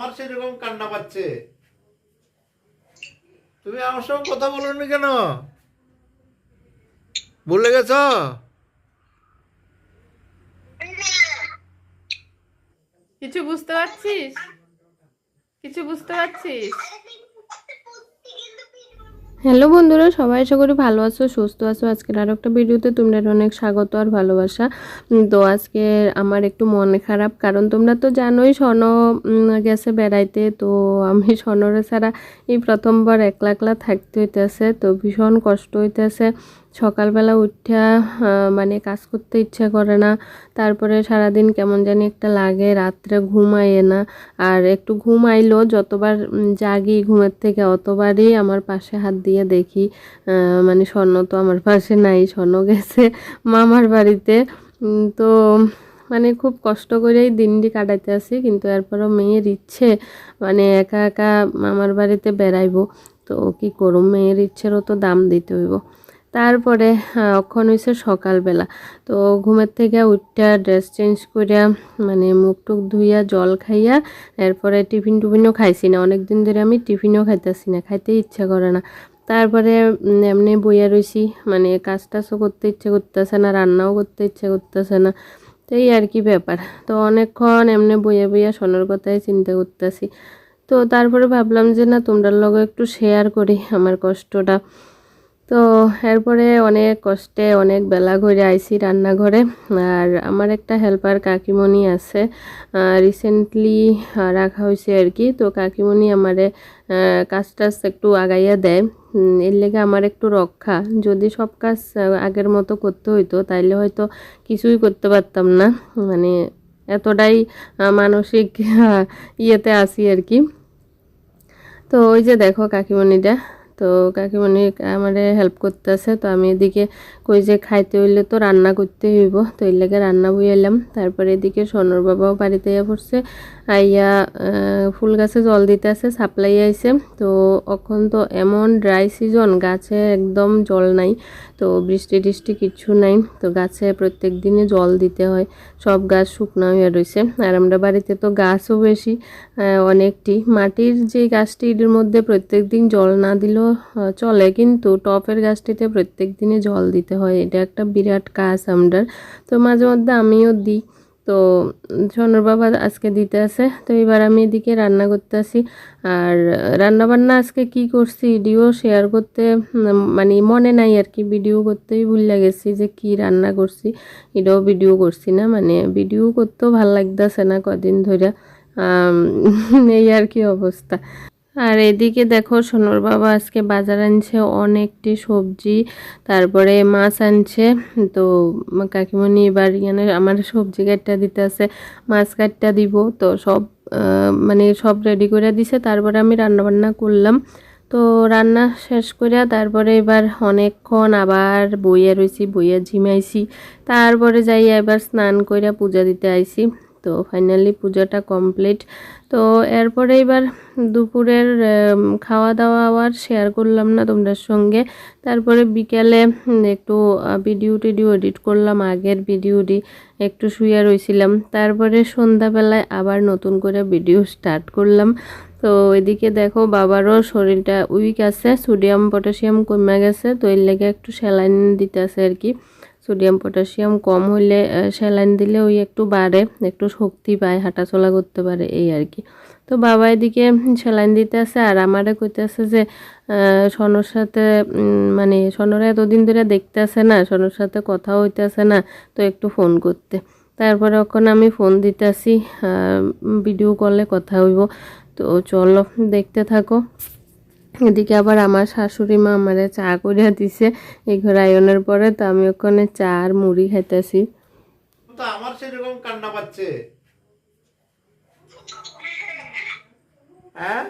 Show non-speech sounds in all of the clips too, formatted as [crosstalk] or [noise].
আমার সেরকম কান্না পাচ্ছে। তুমি আমার সঙ্গে কথা বলোনি কেন? ভুলে গেছ? কিছু বুঝতে পারছিস? কিছু বুঝতে পারছিস? হ্যালো বন্ধুরা, সবাই আশা করি ভালো আছো, সুস্থ আছো। আজকের আরও একটা ভিডিওতে তোমরা অনেক স্বাগত আর ভালোবাসা। তো আজকে আমার একটু মন খারাপ, কারণ তোমরা তো জানোই স্বর্ণ গেছে বেড়াইতে, তো আমি [laughs] স্বর্ণরে ছাড়া এই প্রথমবার একলা একলা থাকতে হইতেছে, তো ভীষণ কষ্ট হইতেছে। সকালবেলা উঠা মানে কাজ করতে ইচ্ছা করে না। তারপরে সারাদিন কেমন জানি একটা লাগে, রাত্রে ঘুম আইয়ে না। আর একটু ঘুম আইলো, যতবার জাগি ঘুমের থেকে, অতবারই আমার পাশে হাত দিয়ে দেখি মানে স্বর্ণ তো আমার পাশে নাই, স্বর্ণ গেছে মামার বাড়িতে। তো মানে খুব কষ্ট করেই দিনটি কাটাইতে আসি, কিন্তু এরপরও মেয়ের ইচ্ছে মানে একা একা মামার বাড়িতে বেড়াইবো, তো কি করুম? মেয়ের ইচ্ছেরও তো দাম দিতে হইব। তারপরে অক্ষণ হয়েছে সকালবেলা। তো ঘুমের থেকে উঠা ড্রেস চেঞ্জ করিয়া মানে মুখ টুক ধুইয়া, জল খাইয়া, এরপরে টিফিন টুফিনও খাইছি না। অনেক দিন ধরে আমি টিফিনও খাইতেছি না খাইতে ইচ্ছা করে না। তারপরে এমনি বইয়া রইছি মানে কাজ টাজও করতে ইচ্ছে করতেছে না, রান্নাও করতে ইচ্ছে করতেছে না। তো এই আর কি ব্যাপার। তো অনেকক্ষণ এমনি বইয়া বইয়া সোনার কথাই চিন্তা করতেছি। তো তারপরে ভাবলাম যে, না, তোমরার লগে একটু শেয়ার করি আমার কষ্টটা। তো এরপরে অনেক কষ্টে অনেক বেলা ঘুরে আইসি রান্নাঘরে। আর আমার একটা হেল্পার কাকিমণি আছে। রিসেন্টলি রাখা হয়েছে আর কি। তো কাকিমণি আমারে কাজ টাজ একটু আগাইয়া দেয়। এর লেগে আমার একটু রক্ষা। যদি সব কাজ আগের মতো করতে হইতো, তাইলে হয়তো কিছুই করতে পারতাম না। মানে এতটাই মানসিক ইয়েতে আসি আর কি। তো ওই যে দেখো কাকিমণিটা। তো কাকিমণি, আমারে হেল্প করতেছে। তো আমি এদিকে কই যে খাইতে হইলে তো রান্না করতে হইব। তো এর লেগে রান্না বইলাম তারপরে এদিকে সোনর বাবাও বাড়িতে ইয়া পড়ছে। আইয়া ফুল গাছে জল দিতে আছে সাপ্লাই আইছে। তো এখন তো এমন ড্রাই সিজন গাছে একদম জল নাই। তো বৃষ্টি টিষ্টি কিছু নাই। তো গাছে প্রত্যেক দিনে জল দিতে হয়। সব গাছ শুকনো হয়ে রয়েছে আর আমরা বাড়িতে তো গাছও বেশি অনেকটি। মাটির যে গাছটির মধ্যে প্রত্যেক দিন জল না দিলেও চলে, কিন্তু টপের গাছটিতে প্রত্যেক দিনে জল দিতে হয়। এটা একটা বিরাট কাজ আমরা তো মাঝে মধ্যে আমিও দিই। তো সোনার বাবা আজকে দিতে আছে। তো এবার আমি এদিকে রান্না করতে আসি। আর রান্না বান্না আজকে কি করছি ভিডিও শেয়ার করতে মানে মনে নাই আর কি। ভিডিও করতেই ভুলে গেছি যে কি রান্না করছি। এটাও ভিডিও করছি না মানে ভিডিও করতেও ভালো লাগতেছে না কদিন ধরে এই আর কি অবস্থা। আর এদিকে দেখো সোনর বাবা আজকে বাজার আনছে অনেকটি সবজি, তারপরে মাছ আনছে। তো কাকিমণি এবার এখানে আমার সবজি কাটটা দিতে আছে মাছ কাটটা দিব। তো সব মানে সব রেডি করে দিছে, তারপরে আমি রান্না বান্না করলাম। তো রান্না শেষ করে তারপরে এবার অনেকক্ষণ আবার বইয়ে রয়েছি বইয়ে ঝিমাইছি। তারপরে যাই এবার স্নান করে পূজা দিতে আইছি। তো ফাইনালি পূজাটা কমপ্লিট তো এরপরে এবার দুপুরের খাওয়া দাওয়া আবার শেয়ার করলাম না তোমরা সঙ্গে। তারপরে বিকেলে একটু ভিডিও টিডিও এডিট করলাম, আগের ভিডিওটি একটু শুয়ে রয়েছিলাম তারপরে সন্ধ্যাবেলায় আবার নতুন করে ভিডিও স্টার্ট করলাম। তো এদিকে দেখো বাবারও শরীরটা উইক আছে সোডিয়াম পটাশিয়াম কমে গেছে, তো এর লেগে একটু স্যালাইন দিতে আছে আর কি। সোডিয়াম পটাশিয়াম কম হলে স্যালাইন দিলে ওই একটু বাড়ে, একটু শক্তি পায়, হাঁটাচলা করতে পারে, এই আর কি। তো বাবা এদিকে স্যালাইন দিতে আছে আর আমারে কইতে আছে যে সনর সাথে মানে সনরা এতদিন ধরে দেখতে আসে না, সনর সাথে কথা হইতে আসে না, তো একটু ফোন করতে। তারপরে ওখানে আমি ফোন দিতে আসি ভিডিও কলে কথা হইব। তো চলো, দেখতে থাকো। এদিকে আবার আমার শাশুড়ি মা আমারে চা করে দিছে। এই ঘর আয়নের পরে তো আমি ওখানে চা আর মুড়ি খাইতেছি। আমার সেরকম কান্না পাচ্ছে। হ্যাঁ?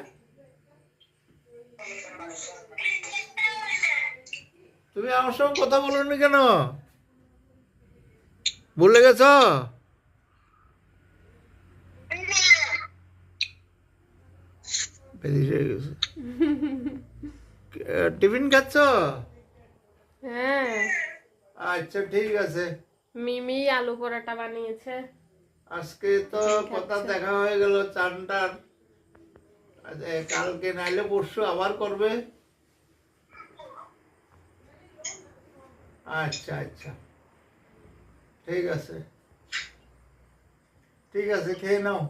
তুমি আমার সঙ্গে কথা বলোনি কেন? ভুলে গেছ? বেরিয়ে গেছে টিফিন খাচ্ছ? হ্যাঁ। আচ্ছা ঠিক আছে। মিমি আলু পরোটা বানিয়েছে। আজকে তো কথা দেখা হয়ে গেল চানটার আচ্ছা, কালকে নাইলে পরশু আবার করবে। আচ্ছা আচ্ছা। ঠিক আছে। ঠিক আছে খেয়ে নাও।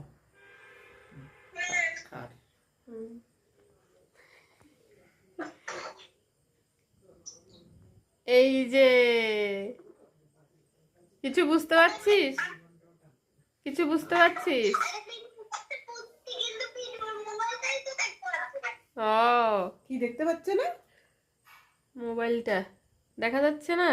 এই যে কিছু বুঝতে পারছিস? কিছু বুঝতে পারছিস? ও কি দেখতে পাচ্ছে না? মোবাইলটা দেখা যাচ্ছে না?